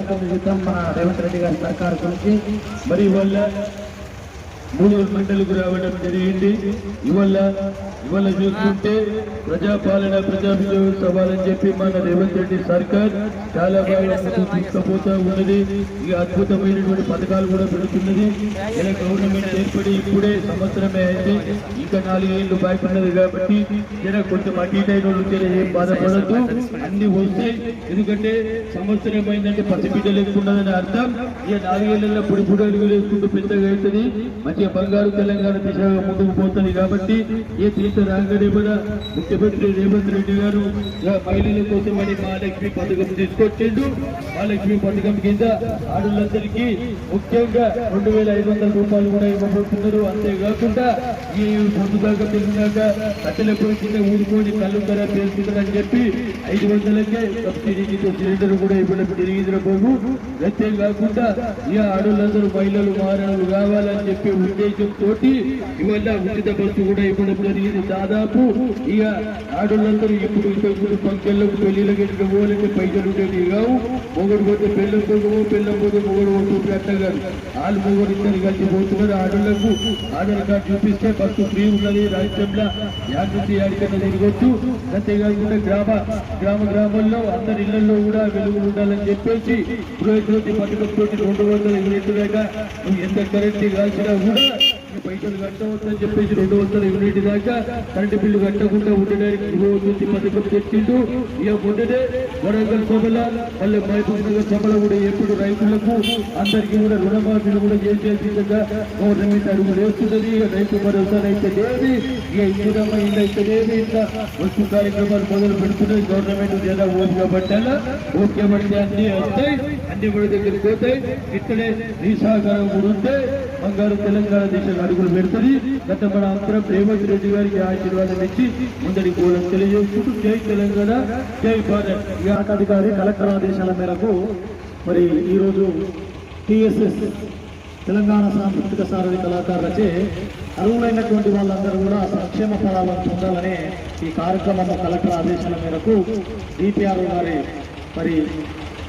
క్రితం మన రేవంత్ రెడ్డి గారి సర్కారు గురించి మరి వాళ్ళ మూడు మండలకు రావడం జరిగింది. ఇవాళ ఇవాళ చూసుకుంటే ప్రజాపాలన ప్రజాభియోగ సవాలని చెప్పి మన రేవంత్ రెడ్డి సర్కార్ చాలా బాగా తీసుకుపోతా ఉన్నది. ఈ అద్భుతమైనటువంటి పథకాలు కూడా పెడుతున్నది. ఇలా గవర్నమెంట్ ఏర్పడి ఇప్పుడే సంవత్సరమే అయితే ఇంకా నాలుగేళ్ళు బాగున్నది కాబట్టి ఇలా కొంచెం అటు ఇటు అయిన ఏం బాధపడద్దు. అన్ని వస్తాయి ఎందుకంటే సంవత్సరం అయిందంటే పసిబిడ్డలు ఎక్కున్నదని అర్థం. ఇక నాలుగేళ్ళలో పొడి పొడి అడుగులు వేసుకుంటూ పెద్దగా అవుతుంది. రాజకీయ బంగారు తెలంగాణ దిశగా ముందుకు పోతుంది కాబట్టి ఈ తీర్థ రాగానే కూడా ముఖ్యమంత్రి రేవంత్ రెడ్డి గారు మహిళల మహిళల అని మహాలక్ష్మి పథకం తీసుకొచ్చిండు. మహాలక్ష్మి పథకం కింద ఆడలందరికీ ముఖ్యంగా రెండు వేల ఐదు వందల రూపాయలు కూడా ఇవ్వబోతున్నారు. అంతేకాకుండా ఈ పొద్దుదాకా తెలిసినాక కట్టెల పొయ్యి కింద ఊరుకొని కళ్ళు ధర పేరుకుంటారని చెప్పి ఐదు వందలకే సబ్సిడీతో సిలిండర్ కూడా ఇవ్వడం జరిగింది బాబు. అంతే కాకుండా ఇక ఆడలందరూ మహిళలు మారణలు కావాలని చెప్పి ఉద్దేశంతో ఇవాళ ఉచిత బస్సు కూడా ఇవ్వడం జరిగింది. దాదాపు ఇక ఆడవాళ్ళందరూ ఇప్పుడు ఇంతకుముందు ఫంక్షన్లకు పెళ్ళిళ్ళకి ఇట్లా పోవాలంటే పైసలు ఉండేవి కావు. మొగడు పోతే పెళ్ళం పోతే పెళ్ళం పోతే మొగడు పోతుంది అట్టగారు వాళ్ళు మొగడు ఇద్దరు కలిసి పోతున్నారు. ఆడలకు ఆధార్ కార్డు చూపిస్తే బస్సు ఫ్రీ ఉన్నది. రాజ్యంలో యాడ్ నుంచి యాడికన్నా తిరగొచ్చు. అంతేకాకుండా గ్రామ గ్రామ గ్రామంలో అందరి ఇళ్ళలో కూడా వెలుగులు ఉండాలని చెప్పేసి గృహజ్యోతి పథకంతో రెండు వందల యూనిట్ల దాకా నువ్వు ఎంత కరెంట్ కాల్చినా కూడా Yeah. పైసలు కట్టవద్దని చెప్పేసి రెండు వందల యూనిట్ దాకా కరెంటు బిల్లు కట్టకుండా ఉండడానికి నుంచి పథకం తెచ్చిండు. ఇక మొన్ననే వరంగల్ సభల మళ్ళీ మహబూబ్ నగర్ సభలో కూడా ఎప్పుడు రైతులకు అందరికీ కూడా రుణమాఫీలు కూడా చేసేసిందిగా గవర్నమెంట్ అడుగులు వేస్తున్నది. ఇక రైతు భరోసా అయితే లేదు ఇక ఇందుకమ్మ ఇల్లు అయితే లేదు ఇంకా వస్తు కార్యక్రమాలు మొదలు పెడుతున్నాయి గవర్నమెంట్ జర ఓపిక పట్టాలా? ఓపిక పడితే అన్ని వస్తాయి అన్ని కూడా దగ్గరికి పోతాయి. ఇక్కడే నీ సహకారం కూడా ఉంటే బంగారు తెలంగాణ దేశంలో అడుగులు పెడుతుంది గత మన అందరం రేవంత్ రెడ్డి గారికి ఆశీర్వాదం ఇచ్చి ముందడి కూడా తెలియజేసుకుంటూ జై తెలంగాణ జై భారత్. అధికారి కలెక్టర్ ఆదేశాల మేరకు మరి ఈరోజు టిఎస్ఎస్ తెలంగాణ సాంస్కృతిక సారథి కళాకారులచే అర్హులైనటువంటి వాళ్ళందరూ కూడా సంక్షేమ ఫలాలను పొందాలనే ఈ కార్యక్రమం కలెక్టర్ ఆదేశాల మేరకు డిపిఆర్ గారి మరి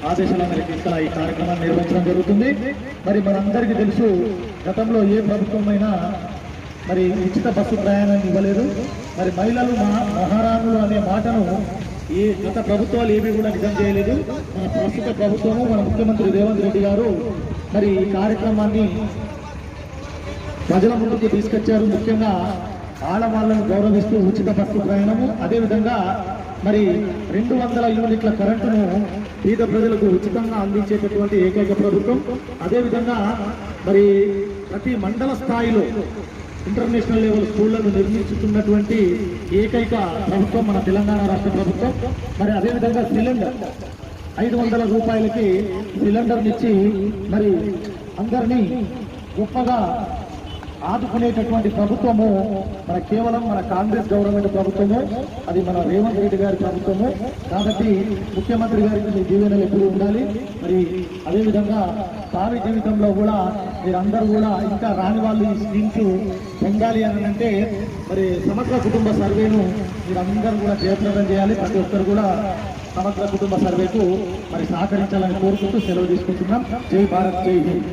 ఆదేశాల మేరకు ఇక్కడ ఈ కార్యక్రమాన్ని నిర్వహించడం జరుగుతుంది. మరి మనందరికీ తెలుసు గతంలో ఏ ప్రభుత్వమైనా మరి ఉచిత బస్సు ప్రయాణాన్ని ఇవ్వలేదు. మరి మహిళలు మా మహారాణులు అనే మాటను ఈ గత ప్రభుత్వాలు ఏమీ కూడా నిజం చేయలేదు. మన ప్రస్తుత ప్రభుత్వము మన ముఖ్యమంత్రి రేవంత్ రెడ్డి గారు మరి ఈ కార్యక్రమాన్ని ప్రజల ముందుకు తీసుకొచ్చారు. ముఖ్యంగా ఆడవాళ్ళను గౌరవిస్తూ ఉచిత బస్సు ప్రయాణము. అదేవిధంగా మరి రెండు వందల యూనిట్ల కరెంటును పేద ప్రజలకు ఉచితంగా అందించేటటువంటి ఏకైక ప్రభుత్వం. అదేవిధంగా మరి ప్రతి మండల స్థాయిలో ఇంటర్నేషనల్ లెవెల్ స్కూళ్ళను నిర్మించుతున్నటువంటి ఏకైక ప్రభుత్వం మన తెలంగాణ రాష్ట్ర ప్రభుత్వం. మరి అదేవిధంగా సిలిండర్ ఐదు వందల రూపాయలకి సిలిండర్ ఇచ్చి మరి అందరినీ గొప్పగా ఆదుకునేటటువంటి ప్రభుత్వము మన కేవలం మన కాంగ్రెస్ గవర్నమెంట్ ప్రభుత్వము అది మన రేవంత్ రెడ్డి గారి ప్రభుత్వము. కాబట్టి ముఖ్యమంత్రి గారికి మీ జీవనలు ఎప్పుడు ఉండాలి. మరి అదేవిధంగా భావి జీవితంలో కూడా మీరందరూ కూడా ఇంకా రాని వాళ్ళు ఈ స్కీమ్స్ పొందాలి అని అంటే మరి సమగ్ర కుటుంబ సర్వేను మీరందరూ కూడా జయప్రదం చేయాలి. ప్రతి ఒక్కరు కూడా సమగ్ర కుటుంబ సర్వేకు మరి సహకరించాలని కోరుకుంటూ సెలవు తీసుకుంటున్నాం. జై భారత్ జై హింద్.